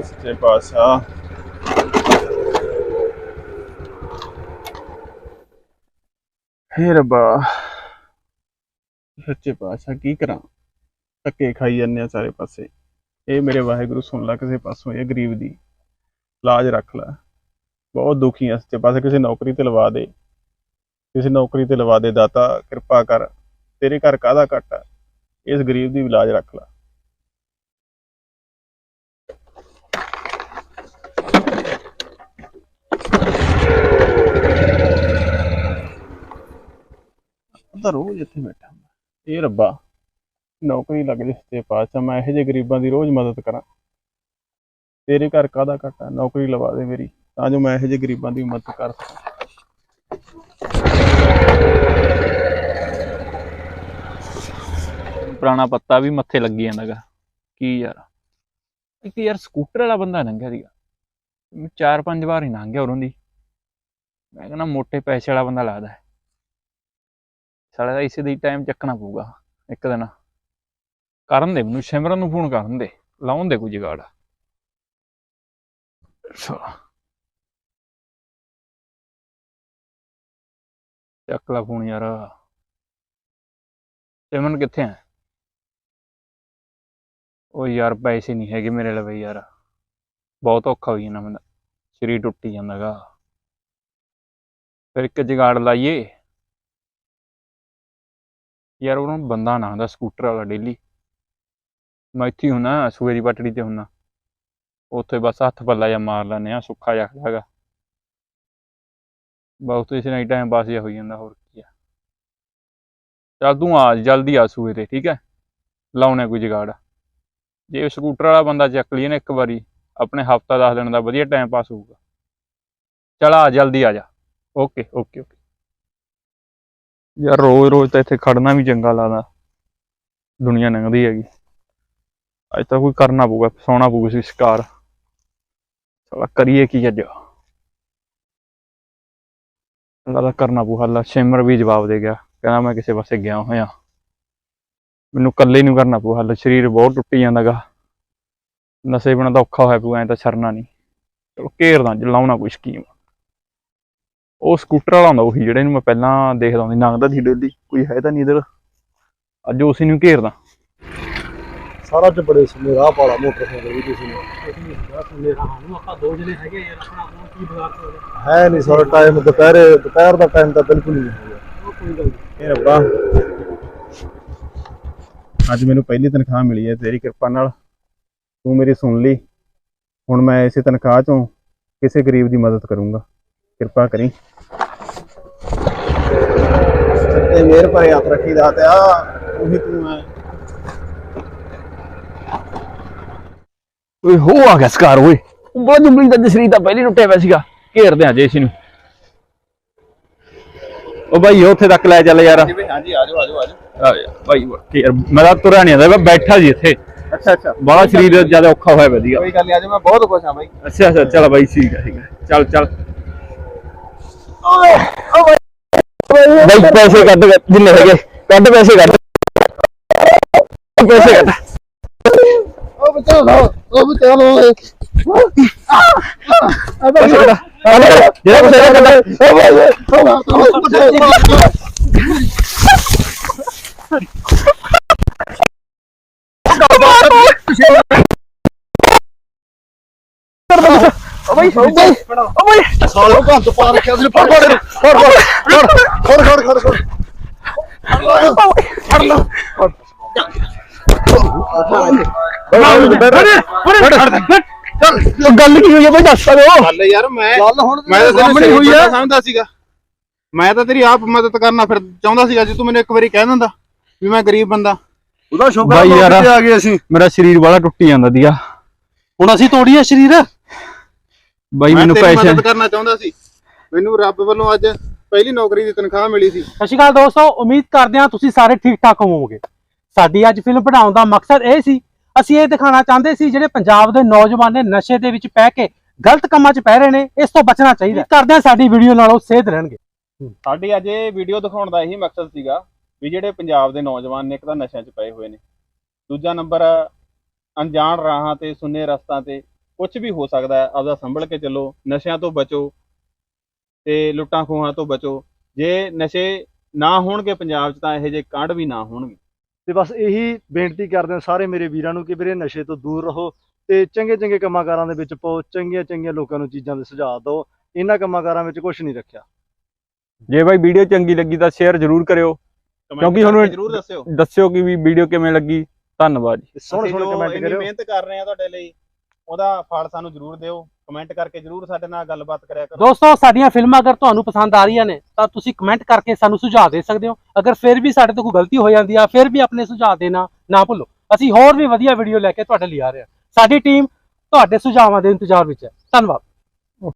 ਵਾਹਿਗੁਰੂ ਸੱਚੇ ਪਾਤਸ਼ਾਹ। ਹੇ ਰੱਬਾ, ਸੱਚੇ ਪਾਤਸ਼ਾਹ ਕੀ ਕਰਾਂ? ਧੱਕੇ ਖਾਈ ਜਾਂਦੇ ਆ ਸਾਰੇ ਪਾਸੇ। ਇਹ ਮੇਰੇ ਵਾਹਿਗੁਰੂ ਸੁਣ ਲੈ ਕਿਸੇ ਪਾਸੋਂ, ਇਹ ਗਰੀਬ ਦੀ। ਲਾਜ ਰੱਖ ਲੈ। ਬਹੁਤ ਦੁਖੀ ਆ ਸੱਚੇ ਪਾਸੇ ਕਿਸੇ ਨੌਕਰੀ ਤੇ ਲਵਾ ਦੇ। ਕਿਸੇ ਨੌਕਰੀ ਤੇ ਲਵਾ ਦੇ, ਦਾਤਾ ਕਿਰਪਾ ਕਰ। ਤੇਰੇ ਘਰ ਕਾਹਦਾ ਘਟ ਆ? ਇਸ ਗਰੀਬ ਦੀ ਵੀ ਲਾਜ ਰੱਖ ਲੈ। ਤਾਂ ਰੋਜ਼ ਇੱਥੇ ਬੈਠਾ ਹੁੰਦਾ। ਇਹ ਰੱਬਾ, ਨੌਕਰੀ ਲੱਗ ਜੇ ਸੱਚੇ ਪਾਤਸ਼ਾਹ, ਮੈਂ ਇਹੋ ਜਿਹੇ ਗਰੀਬਾਂ ਦੀ ਰੋਜ਼ ਮਦਦ ਕਰਾਂ। ਤੇਰੇ ਘਰ ਕਾਹਦਾ ਘਾਟਾ ਨੌਕਰੀ ਲਵਾ ਦੇ ਮੇਰੀ, ਤਾਂ ਜੋ ਮੈਂ ਇਹੋ ਜਿਹੇ ਗਰੀਬਾਂ ਦੀ ਮਦਦ ਕਰ ਸਕਾਂ। ਪੁਰਾਣਾ ਪੱਤਾ ਵੀ ਮੱਥੇ ਲੱਗੀ ਜਾਂਦਾਗਾ। ਕੀ ਯਾਰ? ਇੱਕ ਯਾਰ ਸਕੂਟਰ ਵਾਲਾ ਬੰਦਾ ਲੰਘਿਆ ਸੀਗਾ। ਚਾਰ ਪੰਜ ਵਾਰ ਹੀ ਲੰਘ ਗਿਆ ਉਰੋਂ ਦੀ। ਮੈਂ ਕਹਿੰਦਾ ਮੋਟੇ ਪੈਸੇ ਵਾਲਾ ਬੰਦਾ ਲੱਗਦਾ ਸਾਲੇ ਦਾ ਇਸੇ ਦੇ ਟਾਈਮ ਚੱਕਣਾ ਪਊਗਾ, ਇੱਕ ਦਿਨ। ਕਰਨ ਦੇ ਮੈਨੂੰ, ਸਿਮਰਨ ਨੂੰ ਫੋਨ ਕਰਨ ਦੇ, ਲਾਉਣ ਦੇ ਕੋਈ ਜਗਾੜ। ਸਾਲਾ। ਚੱਕ ਲਾ ਫੋਨ ਯਾਰ। ਸਿਮਰਨ ਕਿੱਥੇ ਆ ਉਹ ਯਾਰ, ਪੈਸੇ ਨਹੀਂ ਹੈਗੇ ਮੇਰੇ ਲਵੇ ਯਾਰ। ਬਹੁਤ ਔਖਾ ਹੋਈ ਜਾਂਦਾ ਬੰਦਾ ਸਰੀਰ ਟੁੱਟੀ ਜਾਂਦਾਗਾ। ਫਿਰ ਇੱਕ ਜਗਾੜ ਲਾਈਏ। ਯਾਰ ਉਹਨਾਂ ਬੰਦਾ ਨਾ ਆਉਂਦਾ ਸਕੂਟਰ ਵਾਲਾ ਡੇਲੀ ਮੈਂ ਇੱਥੇ ਹੀ ਹੁਣਾ ਸੂਏ ਦੀ ਪਟੜੀ ਤੇ ਹੁਣਾ ਉੱਥੇ ਬਸ ਹੱਥ ਪੱਲਾ ਜਾਂ ਮਾਰ ਲੈਂਦੇ ਆ ਸੁੱਖਾ ਜਿਹਾ ਹੈਗਾ। ਬਹੁਤ ਇਸ ਨਾਲ ਟਾਈਮ ਪਾਸ ਜਿਹਾ ਹੋਈ ਜਾਂਦਾ, ਹੋਰ ਕੀ ਆ। ਚੱਲ ਤੂੰ ਆ, ਜਲਦੀ ਆ ਸੂਏ ਤੇ ਠੀਕ ਹੈ? ਲਾਉਣੇ ਕੋਈ ਜਗਾੜ। ਜੇ ਸਕੂਟਰ ਵਾਲਾ ਬੰਦਾ ਚੱਕ ਲਈਏ ਨਾ ਇੱਕ ਵਾਰੀ, ਆਪਣੇ ਹਫਤਾ ਦਸ ਦਿਨ ਦਾ ਵਧੀਆ ਟਾਈਮ ਪਾਸ ਹੋਊਗਾ। ਚਲ ਆ, ਜਲਦੀ ਆ ਜਾ। ਓਕੇ ਓਕੇ ਓਕੇ ਯਾਰ ਰੋਜ਼ ਰੋਜ਼ ਤਾਂ ਇੱਥੇ ਖੜਨਾ ਵੀ ਚੰਗਾ ਲੱਗਦਾ। ਦੁਨੀਆ ਲੰਘਦੀ ਹੈਗੀ। ਅੱਜ ਤਾਂ ਕੋਈ ਕਰਨਾ ਪਊਗਾ, ਫਸਾਉਣਾ ਪਊਗਾ ਸੀ ਸ਼ਿਕਾਰ। ਸਾਲਾ ਕਰੀਏ ਕੀ ਅੱਜ? ਲੱਗਦਾ ਕਰਨਾ ਪਊ ਹੱਲ ਸ਼ਿਮਰ ਵੀ ਜਵਾਬ ਦੇ ਗਿਆ। ਕਹਿੰਦਾ ਮੈਂ ਕਿਸੇ ਪਾਸੇ ਗਿਆ ਹੋਇਆ। ਮੈਨੂੰ ਇਕੱਲੇ ਨੂੰ ਕਰਨਾ ਪਊ ਹੱਲ ਸਰੀਰ ਬਹੁਤ ਟੁੱਟੀ ਜਾਂਦਾਗਾ। ਨਸ਼ੇ ਬਿਨਾਂ ਤਾਂ ਔਖਾ ਹੋਇਆ ਪਊ, ਐਂ ਤਾਂ ਛਰਨਾ ਨਹੀਂ। ਚਲੋ ਘੇਰਦਾ, ਲਾਉਣਾ ਕੋਈ ਸਕੀਮ ਉਹ ਸਕੂਟਰ ਵਾਲਾ ਹੁੰਦਾ ਉਹੀ, ਜਿਹੜੇ ਨੂੰ ਮੈਂ ਪਹਿਲਾਂ ਦੇਖਦਾ ਹੁੰਦੀ ਨੰਗਦਾ ਸੀ ਡੇਲੀ, ਕੋਈ ਹੈ ਤਾਂ ਨਹੀਂ ਇਧਰ। ਅੱਜ ਉਸੇ ਨੂੰ ਘੇਰਦਾ। ਸਾਰਾ ਚ ਬੜੇ ਸੁਨੇ ਰਾਹ ਪਾਲਾ, ਮੋਟਰਸਾਈਕਲ ਵੀ ਕਿਸੇ ਨੇ। ਹੈ ਨਹੀਂ ਸਾਰਾ ਟਾਈਮ ਦੁਪਹਿਰੇ, ਦੁਪਹਿਰ ਦਾ ਟਾਈਮ ਤਾਂ ਬਿਲਕੁਲ ਹੀ ਨਹੀਂ ਹੈਗਾ ਇਹ ਰੱਬਾ। ਅੱਜ ਮੈਨੂੰ ਪਹਿਲੀ ਤਨਖਾਹ ਮਿਲੀ ਹੈ, ਤੇਰੀ ਕਿਰਪਾ ਨਾਲ। ਤੂੰ ਮੇਰੀ ਸੁਣ ਲਈ। ਹੁਣ ਮੈਂ ਇਸੇ ਤਨਖਾਹ ਚੋਂ ਕਿਸੇ ਗਰੀਬ ਦੀ ਮਦਦ ਕਰੂੰਗਾ। ਕਿਰਪਾ ਕਰੀ। ਤੇ ਮੇਰ ਭਰੇ ਹੱਥ ਰੱਖੀ ਦਾਤਿਆ ਉਹੀ ਤੂੰ ਹੈ ਓਏ ਹੋ ਆ ਗਿਆ ਸਕਾਰ ਓਏ। ਉਹ ਬੜਾ ਜੁਮਲੀ ਦਾ ਜਸਰੀ ਤਾਂ ਪਹਿਲੀ ਟੁੱਟਿਆ ਪਿਆ ਸੀਗਾ। ਘੇਰਦੇ ਆ ਜੇ ਇਸ ਨੂੰ। ਉਹ ਬਾਈ ਉੱਥੇ ਤੱਕ ਲੈ ਚੱਲ ਯਾਰ। ਹਾਂਜੀ ਹਾਂਜੀ ਆਜੋ ਆਜੋ ਆਜੋ ਆ ਯਾਰ, ਬਾਈ ਯਾਰ ਮੈਂ ਤਾਂ ਤੁਰਿਆ ਨਹੀਂ ਆਂਦਾ ਬੈਠਾ ਸੀ ਇੱਥੇ। ਅੱਛਾ ਅੱਛਾ। ਬੜਾ ਸਰੀਰ ਜ਼ਿਆਦਾ ਔਖਾ ਹੋਇਆ ਵਧੀਆ ਕੋਈ ਗੱਲ ਨਹੀਂ ਆਜੋ ਮੈਂ ਬਹੁਤ ਖੁਸ਼ ਹਾਂ ਬਾਈ। ਅੱਛਾ ਅੱਛਾ ਚੱਲ ਬਾਈ ਠੀਕ ਹੈ ਠੀਕ ਹੈ ਚੱਲ ਚੱਲ। ਬਾਈ ਪੈਸੇ ਕੱਢ ਜਿੰਨੇ ਹੈਗੇ ਕੱਢ ਪੈਸੇ ਕੱਢ ਪੈਸੇ ਕੱਢ ਉਹ ਬਚਾ ਲੋ ਉਹ ਬਚਾ ਲੋ ਪੈਸੇ ਕੱਢ ਜਿਹੜਾ ਕੁਛ ਹੈਗਾ ਕੱਢ ਓ ਬਾਈ ਓ ਬਾਈ ਓ ਬਾਈ ਸਾਲੋ ਘੰਟ ਪਾ ਰੱਖਿਆ ਸੀ ਫੜ ਫੜ ਫੜ ਫੜ ਫੜ ਫੜ ਫੜ ਫੜ ਲੋ। ਗੱਲ ਕੀ ਹੋਈ ਹੈ ਬਾਈ ਦੱਸ ਦਿਓ ਗੱਲ ਯਾਰ ਮੈਂ ਗੱਲ ਹੁਣ ਮੈਂ ਤਾਂ ਸਾਹਮਣੇ ਹੋਈ ਆ। ਸਮਝਦਾ ਸੀਗਾ। ਮੈਂ ਤਾਂ ਤੇਰੀ ਆਪ ਮਦਦ ਕਰਨਾ ਫਿਰ ਚਾਹੁੰਦਾ ਸੀਗਾ ਜੇ ਤੂੰ ਮੈਨੂੰ ਇੱਕ ਵਾਰੀ ਕਹਿ ਦਿੰਦਾ ਵੀ ਮੈਂ ਗਰੀਬ ਬੰਦਾ। ਉਹਦਾ ਸ਼ੁਕਰ ਬਾਈ ਆ ਗਏ ਅਸੀਂ। ਮੇਰਾ ਸਰੀਰ ਵਾਲਾ ਟੁੱਟੀ ਜਾਂਦਾ ਦੀਆ। ਹੁਣ ਅਸੀਂ ਤੋੜੀਏ ਸਰੀਰ? ਬਾਈ ਮੈਨੂੰ ਪੈਸੇ ਮਦਦ ਕਰਨਾ ਚਾਹੁੰਦਾ ਸੀ। ਮੈਨੂੰ ਰੱਬ ਵੱਲੋਂ ਅੱਜ ਪਹਿਲੀ ਨੌਕਰੀ ਦੀ ਤਨਖਾਹ ਮਿਲੀ ਸੀ। ਸਤਿ ਸ਼੍ਰੀ ਅਕਾਲ ਦੋਸਤੋ ਉਮੀਦ ਕਰਦੇ ਹਾਂ ਤੁਸੀਂ ਸਾਰੇ ਠੀਕ ਠਾਕ ਹੋਵੋਗੇ। ਸਾਡੀ ਅੱਜ ਫਿਲਮ ਬਣਾਉਣ ਦਾ ਮਕਸਦ ਇਹ ਸੀ ਅਸੀਂ ਇਹ ਦਿਖਾਉਣਾ ਚਾਹੁੰਦੇ ਸੀ ਜਿਹੜੇ ਪੰਜਾਬ ਦੇ ਨੌਜਵਾਨ ਨੇ ਨਸ਼ੇ ਦੇ ਵਿੱਚ ਪੈ ਕੇ ਗਲਤ ਕੰਮਾਂ 'ਚ ਪੈ ਰਹੇ ਨੇ ਇਸ ਤੋਂ ਬਚਣਾ ਚਾਹੀਦਾ। ਕਰਦੇ ਹਾਂ ਸਾਡੀ ਵੀਡੀਓ ਨਾਲੋਂ ਸੇਧ ਰਹਿਣਗੇ। ਸਾਡੀ ਅੱਜ ਇਹ ਵੀਡੀਓ ਦਿਖਾਉਣ ਦਾ ਇਹੀ ਮਕਸਦ ਸੀਗਾ ਵੀ ਜਿਹੜੇ ਪੰਜਾਬ ਦੇ ਨੌਜਵਾਨ ਨੇ ਇੱਕ ਤਾਂ ਨਸ਼ਿਆਂ 'ਚ ਪਏ ਹੋਏ ਨੇ। ਦੂਜਾ ਨੰਬਰ ਅਣਜਾਣ ਰਾਹਾਂ ਤੇ ਸੁੰਨੇ ਰਸਤਾਂ ਤੇ ਕੁਝ ਵੀ ਹੋ ਸਕਦਾ ਹੈ ਆਪਦਾ ਸੰਭਲ ਕੇ ਚੱਲੋ ਨਸ਼ਿਆਂ ਤੋਂ ਬਚੋ ਤੇ ਲੁੱਟਾਂ ਖੋਹਾਂ ਤੋਂ ਬਚੋ। ਜੇ ਨਸ਼ੇ ਨਾ ਹੋਣਗੇ ਪੰਜਾਬ 'ਚ ਤਾਂ ਇਹੋ ਜਿਹੇ ਕਾਂਡ ਵੀ ਨਾ ਹੋਣਗੇ। ਤੇ ਬਸ ਇਹੀ ਬੇਨਤੀ ਕਰਦੇ ਹਾਂ ਸਾਰੇ ਮੇਰੇ ਵੀਰਾਂ ਨੂੰ ਕਿ ਵੀਰੇ ਨਸ਼ੇ ਤੋਂ ਦੂਰ ਰਹੋ ਤੇ ਚੰਗੇ ਚੰਗੇ ਕੰਮਾਂ ਕਾਰਾਂ ਦੇ ਵਿੱਚ ਪਾਓ ਚੰਗੀਆਂ ਚੰਗੀਆਂ ਲੋਕਾਂ ਨੂੰ ਚੀਜ਼ਾਂ ਦੇ ਸੁਝਾਅ ਦਿਓ। ਇਹਨਾਂ ਕੰਮਾਂ ਕਾਰਾਂ ਵਿੱਚ ਕੁਝ ਨਹੀਂ ਰੱਖਿਆ। ਜੇ ਬਾਈ ਵੀਡੀਓ ਚੰਗੀ ਲੱਗੀ ਤਾਂ ਸ਼ੇਅਰ ਜ਼ਰੂਰ ਕਰਿਓ। ਕਿਉਂਕਿ ਹੁਣ- ਜ਼ਰੂਰ ਦੱਸਿਓ। ਦੱਸਿਓ ਕਿ ਵੀ ਵੀਡੀਓ ਕਿਵੇਂ ਲੱਗੀ। ਧੰਨਵਾਦ ਜੀ। ਸੋਹਣੇ ਸੋਹਣੇ ਕਮੈਂਟ ਕਰਿਓ। ਮਿਹਨਤ ਕਰ ਰਹੇ ਆ ਤੁਹਾਡੇ ਲਈ ਉਹਦਾ ਫਲ ਸਾਨੂੰ ਜ਼ਰੂਰ ਦਿਓ ਕਮੈਂਟ ਕਰਕੇ ਜ਼ਰੂਰ ਸਾਡੇ ਨਾਲ ਗੱਲਬਾਤ ਕਰਿਆ ਕਰੋ। ਦੋਸਤੋ, ਸਾਡੀਆਂ ਫਿਲਮਾਂ ਅਗਰ ਤੁਹਾਨੂੰ ਪਸੰਦ ਆ ਰਹੀਆਂ ਨੇ, ਤਾਂ ਤੁਸੀਂ ਕਮੈਂਟ ਕਰਕੇ ਸਾਨੂੰ ਸੁਝਾਅ ਦੇ ਸਕਦੇ ਹੋ। ਅਗਰ ਫਿਰ ਵੀ ਸਾਡੇ ਤੋਂ ਕੋਈ ਗਲਤੀ ਹੋ ਜਾਂਦੀ ਆ, ਫਿਰ ਵੀ ਆਪਣੇ ਸੁਝਾਅ ਦੇਣਾ ਨਾ ਭੁੱਲੋ। ਅਸੀਂ ਹੋਰ ਵੀ ਵਧੀਆ ਵੀਡੀਓ ਲੈ ਕੇ ਤੁਹਾਡੇ ਲਈ ਆ ਰਹੇ ਹਾਂ। ਸਾਡੀ ਟੀਮ ਤੁਹਾਡੇ ਸੁਝਾਵਾਂ ਦੇ ਇੰਤਜ਼ਾਰ ਵਿੱਚ ਹੈ। ਧੰਨਵਾਦ।